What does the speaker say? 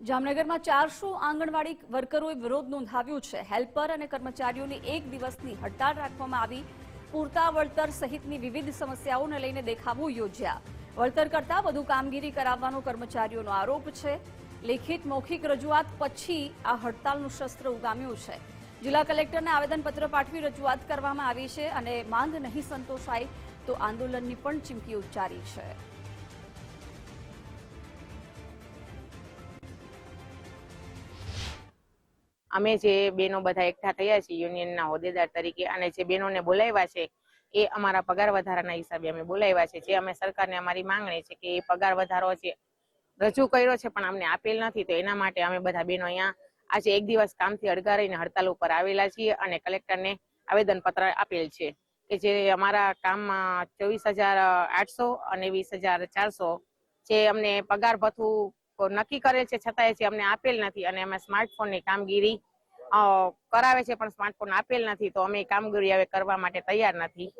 જામનગરમાં ચારસો આંગણવાડી વર્કરોએ વિરોધ નોંધાવ્યો છે. હેલ્પર અને કર્મચારીઓની એક દિવસની હડતાળ રાખવામાં આવી. પૂરતા વળતર સહિતની વિવિધ સમસ્યાઓને લઈને દેખાવો યોજ્યા. વળતર કરતા વધુ કામગીરી કરાવવાનો કર્મચારીઓનો આરોપ છે. લેખિત મૌખિક રજૂઆત પછી આ હડતાળનું શસ્ત્ર ઉગામ્યું છે. જિલ્લા કલેક્ટરને આવેદનપત્ર પાઠવી રજૂઆત કરવામાં આવી છે અને માંગ નહીં સંતોષાય તો આંદોલનની પણ ચીમકી ઉચ્ચારી છે. અમે જે બેનો બધા એકઠા થયા છીએ, યુનિયનના હોદ્દેદાર તરીકે અને જે બેનોને બોલાવ્યા છે, એ અમારા પગાર વધારાના હિસાબે અમે બોલાવ્યા છે. જે અમે સરકારને અમારી માંગણી છે કે એ પગાર વધારો છે રજૂ કર્યો છે પણ અમને આપેલ નથી, તો એના માટે અમે બધા બેનો અહીંયા આજે એક દિવસ કામથી અડગારીને હડતાલ ઉપર આવેલા છીએ અને કલેક્ટરને આવેદન પત્ર આપેલ છે કે જે અમારા કામમાં ચોવીસ હજાર આઠસો અને વીસ હજાર ચારસો જે અમને પગાર ભથ્થું નક્કી કરેલ છે, છતાંય છે અમને આપેલ નથી અને અમે સ્માર્ટફોનની કામગીરી કરાવે છે, પણ સ્માર્ટફોન આપેલ નથી, તો અમે કામગીરી હવે કરવા માટે તૈયાર નથી.